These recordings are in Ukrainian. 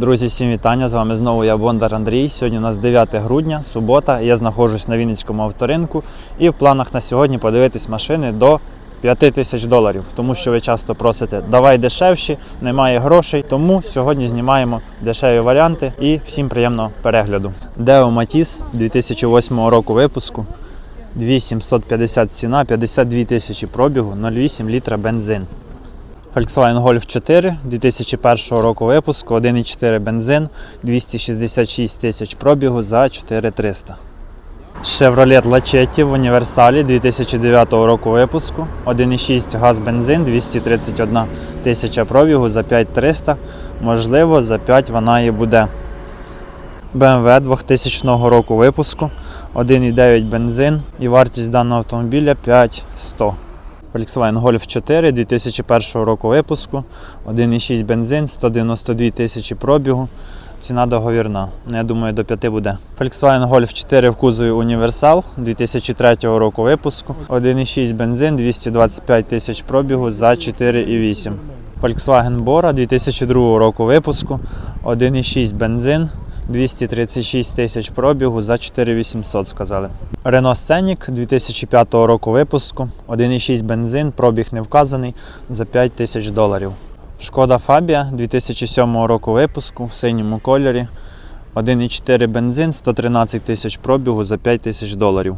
Друзі, всім вітання! З вами знову я Бондар Андрій. Сьогодні у нас 9 грудня, субота. Я знаходжусь на Вінницькому авторинку і в планах на сьогодні подивитись машини до 5 тисяч доларів, тому що ви часто просите давай дешевші, немає грошей. Тому сьогодні знімаємо дешеві варіанти і всім приємного перегляду. Део Матіс 2008 року випуску. 2750 ціна, 52 тисячі пробігу, 0,8 літра бензин. Volkswagen Golf 4 2001 року випуску, 1,4 бензин, 266 тисяч пробігу за 4300. Chevrolet Lachetti в універсалі 2009 року випуску, 1,6 газ бензин, 231 тисяча пробігу за 5300. Можливо, за 5 вона і буде. BMW 2000 року випуску, 1,9 бензин і вартість даного автомобіля 5100. Volkswagen Golf 4 2001 року випуску, 1,6 бензин, 192 тисячі пробігу. Ціна договірна. Ну, Я думаю, до 5 буде. Volkswagen Golf 4 в кузові Універсал 2003 року випуску, 1,6 бензин, 225 тисяч пробігу за 4,8. Volkswagen Bora 2002 року випуску, 1,6 бензин, 236 тисяч пробігу за 4800 сказали. Renault Scenic 2005 року випуску, 1,6 бензин, пробіг не вказаний за 5 тисяч доларів. Шкода Фабія 2007 року випуску в синьому кольорі, 1,4 бензин, 113 тисяч пробігу за 5 тисяч доларів.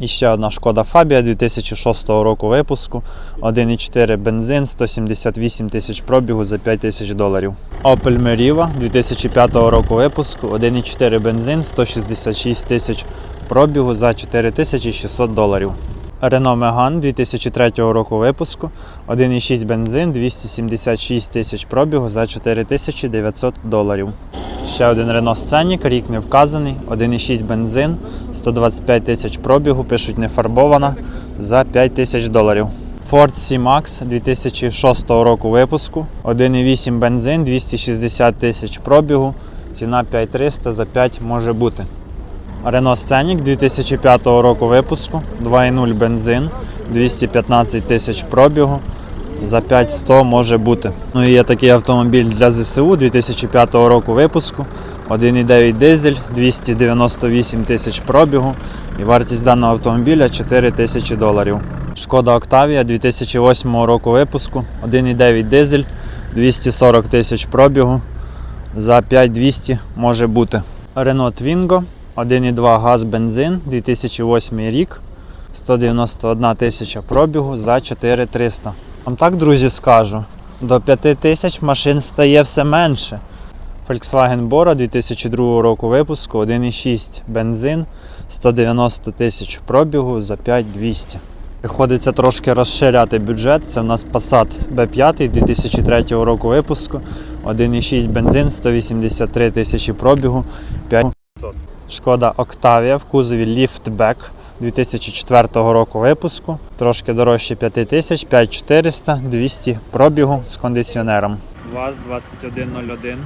І ще одна шкода Фабія 2006 року випуску, 1,4 бензин, 178 тисяч пробігу за 5 тисяч доларів. Opel Meriva 2005 року випуску, 1,4 бензин, 166 тисяч пробігу за 4600 доларів. Renault Megane 2003 року випуску, 1,6 бензин, 276 тисяч пробігу за 4900 доларів. Ще один Renault Scenic, рік не вказаний, 1,6 бензин, 125 тисяч пробігу, пишуть не фарбована за 5 тисяч доларів. Ford C-Max 2006 року випуску, 1,8 бензин, 260 тисяч пробігу, ціна 5300 за 5 може бути. Renault Scenic 2005 року випуску, 2,0 бензин, 215 тисяч пробігу. За 5100 може бути. Ну і є такий автомобіль для ЗСУ 2005 року випуску, 1,9 дизель, 298 тисяч пробігу. І вартість даного автомобіля 4 тисячі доларів. Шкода Octavia 2008 року випуску, 1,9 дизель, 240 тисяч пробігу. За 5200 може бути. Renault Twingo 1,2 газ бензин 2008 рік, 191 тисяча пробігу за 4300. Вам так, друзі, скажу, до 5000 машин стає все менше. Volkswagen Bora 2002 року випуску, 1,6 бензин, 190 тисяч пробігу за 5200. Приходиться трошки розширяти бюджет. Це в нас Passat B5 2003 року випуску, 1,6 бензин, 183 тисячі пробігу, 5 Шкода Octavia в кузові Liftback 2004 року випуску. Трошки дорожче 5000, 5400, 200 пробігу з кондиціонером. ВАЗ 2101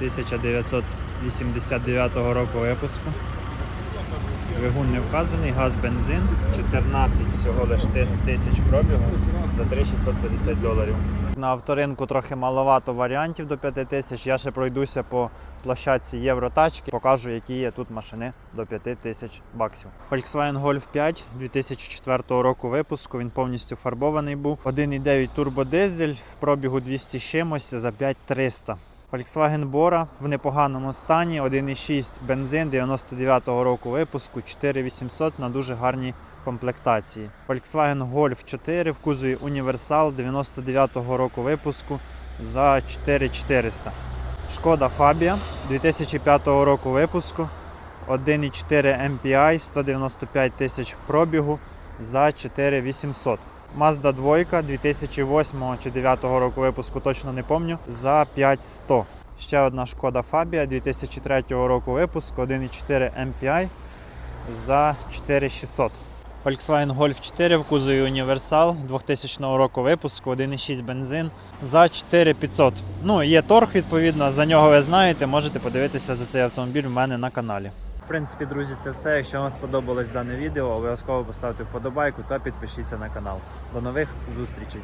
1989 року випуску. Двигун не вказаний, газ бензин, 14 всього лиш тисяч пробігу за 3650 доларів. На авторинку трохи маловато варіантів до 5 тисяч. Я ще пройдуся по площадці Євротачки, покажу, які є тут машини до 5 тисяч баксів. Volkswagen Golf 5 2004 року випуску. Він повністю фарбований був. 1,9 турбодизель, пробігу 200 з чимось за 5300. Volkswagen Bora в непоганому стані, 1,6 бензин 99-го року випуску, 4800 на дуже гарній комплектації. Volkswagen Golf 4 в кузові Універсал 99-го року випуску за 4400. Шкода Фабія 2005 року випуску, 1,4 MPI, 195 тисяч пробігу за 4800. Mazda 2 2008 чи 2009 року випуску, точно не пам'ятаю, за 5100. Ще одна шкода Фабія 2003 року випуску, 1,4 MPI за 4600. Volkswagen Golf 4 в кузові Універсал 2000 року випуску, 1,6 бензин за 4500. Ну, є торг, відповідно, за нього ви знаєте, можете подивитися за цей автомобіль у мене на каналі. В принципі, друзі, це все. Якщо вам сподобалось дане відео, обов'язково поставте вподобайку та підпишіться на канал. До нових зустрічей!